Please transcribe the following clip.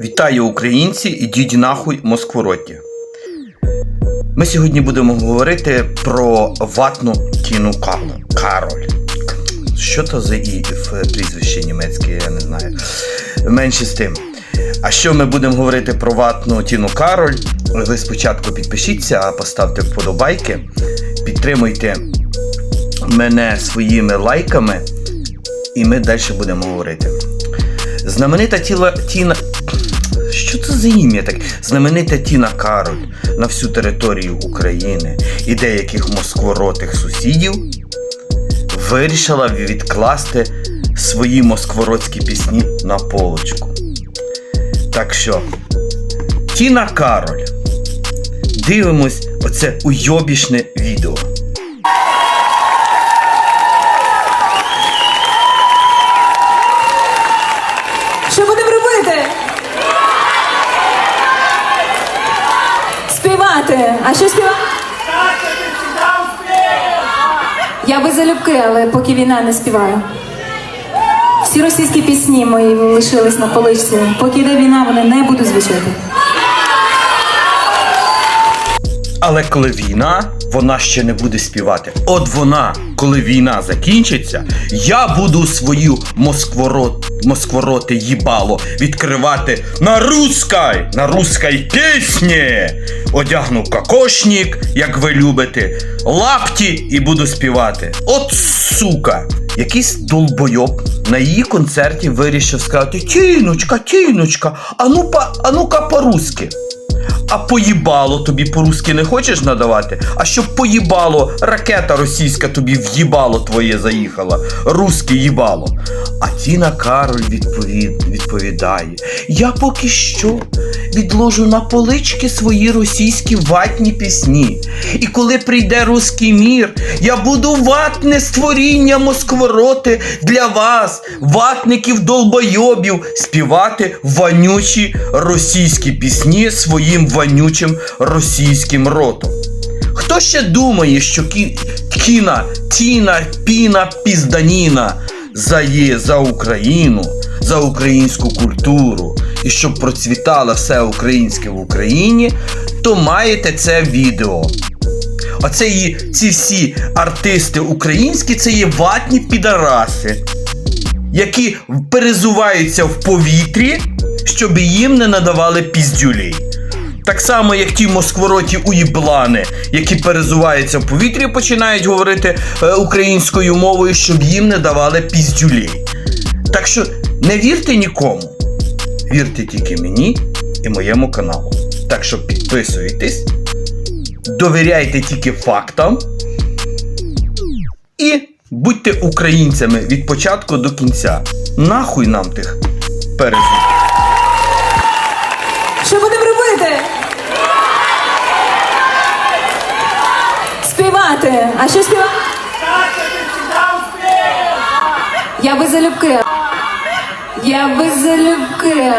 Вітаю українці, ідіть нахуй Москворотті. Ми сьогодні будемо говорити про ватну Тіну Кароль. Що то за і в прізвище німецьке, я не знаю. Менше з тим. А що ми будемо говорити про ватну Тіну Кароль? Ви спочатку підпишіться, поставте вподобайки, підтримуйте мене своїми лайками, і ми далі будемо говорити. Знаменита тіла Тіна. Що це за ім'я так? Знаменита Тіна Кароль на всю територію України і деяких москворотих сусідів вирішила відкласти свої москворотські пісні на полочку. Так що, Тіна Кароль. Дивимось оце уйобішне відео. Що будемо робити? Співати. А що співати? Я би залюбки, але поки війна не співаю. Всі російські пісні мої лишились на поличці. Поки йде війна, вони не буду звучати. Але коли війна, вона ще не буде співати. От вона, коли війна закінчиться, я буду свою москворот, москвороти їбало відкривати на русской, на русской пісні. Одягну кокошник, як ви любите, лапті і буду співати. От сука! Якийсь долбойоб на її концерті вирішив сказати: Тіночка, тіночка, а ну па, а ну-ка по-русски. А поїбало тобі по-русски не хочеш надавати? А щоб поїбало, ракета російська тобі в'їбало твоє заїхала. Русське їбало. А Тіна Кароль відповід, відповідає: Я поки що відложу на полички свої російські ватні пісні. І коли прийде руський мір, я буду ватне створіння москвороти для вас, ватників долбойобів, співати вонючі російські пісні своїм вонючим російським ротом. Хто ще думає, що кі... кіна, тіна, піна, пізданіна за є за Україну, за українську культуру і щоб процвітало все українське в Україні, то маєте це відео. Оце є, ці всі артисти українські, це є ватні підараси, які перезуваються в повітрі, щоб їм не надавали піздюлей. Так само, як ті москвороті уїблани, які перезуваються в повітрі, починають говорити е, українською мовою, щоб їм не давали піздюлей. Так що не вірте нікому. Вірте тільки мені і моєму каналу. Так що підписуйтесь, довіряйте тільки фактам і будьте українцями від початку до кінця. Нахуй нам тих перезів. Робити? Співати. А що співати? Я би залюбки. Я би залюбки.